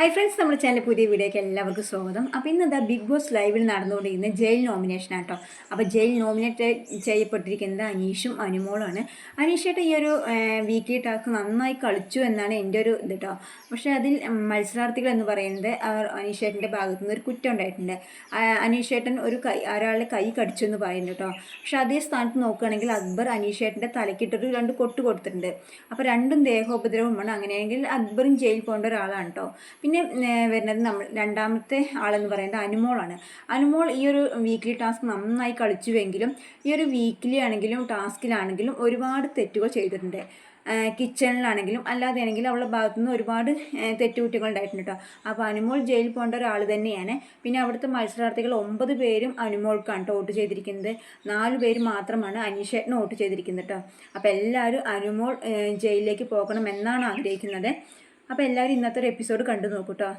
Hi friends നമ്മുടെ channel പുതിയ വീഡിയോയ്ക്ക് എല്ലാവർക്കും സ്വാഗതം. അപ്പോൾ ഇന്ന് എന്താ ബിഗ് ബോസ് ലൈവിൽ നടന്നുകൊണ്ടിരിക്കുന്ന ജയിൽ നോമിനേഷൻ ആട്ടോ. അപ്പോൾ ജയിൽ നോമിനേറ്റ് ചെയ്യപ്പെട്ടിരിക്കുന്നത് അനീഷും അനുമോളാണ് അനീഷേട്ട ഈ ഒരു വീക്കിലി ടാസ്ക് നന്നായി കളിച്ചു എന്നാണ് എന്റെ ഒരു ഇത് കേട്ടോ പക്ഷേ അതിൽ മത്സരാർത്ഥികൾ എന്ന് പറയുന്നത് അവർ അനീഷേട്ടന്റെ ഭാഗത്തു നിന്ന് ഒരു കുറ്റം ഉണ്ടായിട്ടുണ്ട്. അനീഷേട്ടൻ ഒരു കൈ ഒരാളുടെ കൈ കടിച്ചു എന്ന് പറയുന്നു കേട്ടോ പക്ഷെ അതേ സ്ഥാനത്ത് നോക്കുകയാണെങ്കിൽ അക്ബർ അനീഷേട്ടന്റെ തലക്കിട്ടൊരു രണ്ട് കൊട്ട് കൊടുത്തിട്ടുണ്ട്. അപ്പോൾ രണ്ടും ദേഹോപദ്രവമാണ്. അങ്ങനെയെങ്കിൽ അക്ബറും ജയിൽ പോകേണ്ട ഒരാളാണ് കേട്ടോ പിന്നെ വരുന്നത് നമ്മൾ രണ്ടാമത്തെ ആളെന്ന് പറയുന്നത് അനുമോളാണ്. അനുമോൾ ഈ ഒരു വീക്ക്ലി ടാസ്ക് നന്നായി കളിച്ചുവെങ്കിലും ഈ ഒരു വീക്ക്ലി ആണെങ്കിലും ടാസ്കിലാണെങ്കിലും ഒരുപാട് തെറ്റുകൾ ചെയ്തിട്ടുണ്ട്. കിച്ചണിലാണെങ്കിലും അല്ലാതെ ആണെങ്കിലും അവളുടെ ഭാഗത്തു നിന്ന് ഒരുപാട് തെറ്റുകുറ്റങ്ങൾ ഉണ്ടായിട്ടുണ്ട് കേട്ടോ അപ്പോൾ അനുമോൾ ജയിലിൽ പോകേണ്ട ഒരാൾ തന്നെയാണ്. പിന്നെ അവിടുത്തെ മത്സരാർത്ഥികൾ ഒമ്പത് പേരും അനുമോൾക്കാണ് വോട്ട് ചെയ്തിരിക്കുന്നത്. നാല് പേര് മാത്രമാണ് അനീഷേട്ടന് വോട്ട് ചെയ്തിരിക്കുന്നത് കേട്ടോ അപ്പോൾ എല്ലാവരും അനുമോൾ ജയിലിലേക്ക് പോകണം എന്നാണ് ആഗ്രഹിക്കുന്നത്. അപ്പോൾ എല്ലാവരും ഇന്നത്തെ ഒരു എപ്പിസോഡ് കണ്ടു നോക്കൂ കേട്ടോ